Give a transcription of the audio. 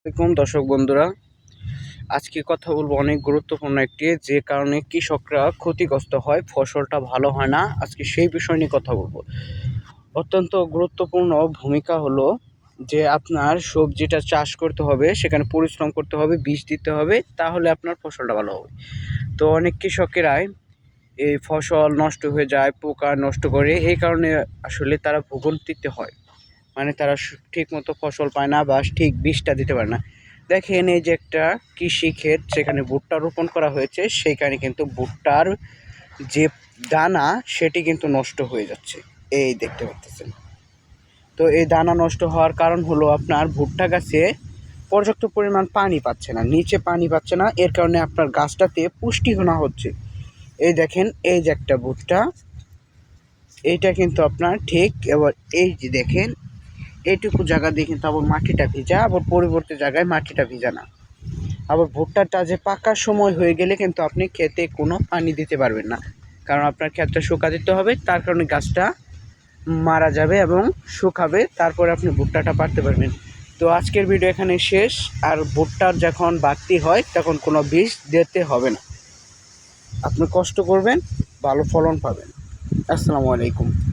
আসসালামাইকুম দর্শক বন্ধুরা। আজকে কথা বলব অনেক গুরুত্বপূর্ণ একটি, যে কারণে কৃষকরা ক্ষতিগ্রস্ত হয়, ফসলটা ভালো হয় না। আজকে সেই বিষয় নিয়ে কথা বলব। অত্যন্ত গুরুত্বপূর্ণ ভূমিকা হলো যে আপনার সবজিটা চাষ করতে হবে, সেখানে পরিশ্রম করতে হবে, বীজ দিতে হবে, তাহলে আপনার ফসলটা ভালো হবে। তো অনেক কৃষকেরাই এই ফসল নষ্ট হয়ে যায়, পোকা নষ্ট করে, এই কারণে আসলে তারা ভোগান্তিতে হয়। মানে তারা ঠিক মতো ফসল পায় না বা ঠিক বীজটা দিতে পারে না। দেখেন এই যে একটা কৃষি ক্ষেত, সেখানে ভুট্টা রোপণ করা হয়েছে সেইখানে কিন্তু ভুট্টার যে দানা, সেটি কিন্তু নষ্ট হয়ে যাচ্ছে। এই দেখতে পাচ্ছেন। তো এই দানা নষ্ট হওয়ার কারণ হলো আপনার ভুট্টা গাছে পর্যাপ্ত পরিমাণ পানি পাচ্ছে না, নিচে পানি পাচ্ছে না, এর কারণে আপনার গাছটাতে পুষ্টিহীনা হচ্ছে। এই দেখেন, এই যে একটা ভুট্টা, এইটা কিন্তু আপনার ঠিক, এবার এই যে দেখেন এইটুকু জায়গা দিয়ে কিন্তু আবার মাটিটা ভিজা, আবার পরিবর্তে জায়গায় মাটিটা ভিজা না। আবার ভুট্টাটা যে পাকার সময় হয়ে গেলে কিন্তু আপনি খেতে কোনো পানি দিতে পারবেন না। কারণ আপনার ক্ষেতটা শুকা দিতে হবে, তার কারণে গাছটা মারা যাবে এবং শুকাবে, তারপরে আপনি ভুট্টাটা পারতে পারবেন। তো আজকের ভিডিও এখানে শেষ। আর ভুট্টার যখন বাড়তি হয়, তখন কোনো বীজ দিতে হবে না। আপনি কষ্ট করবেন, ভালো ফলন পাবেন। আসসালামু আলাইকুম।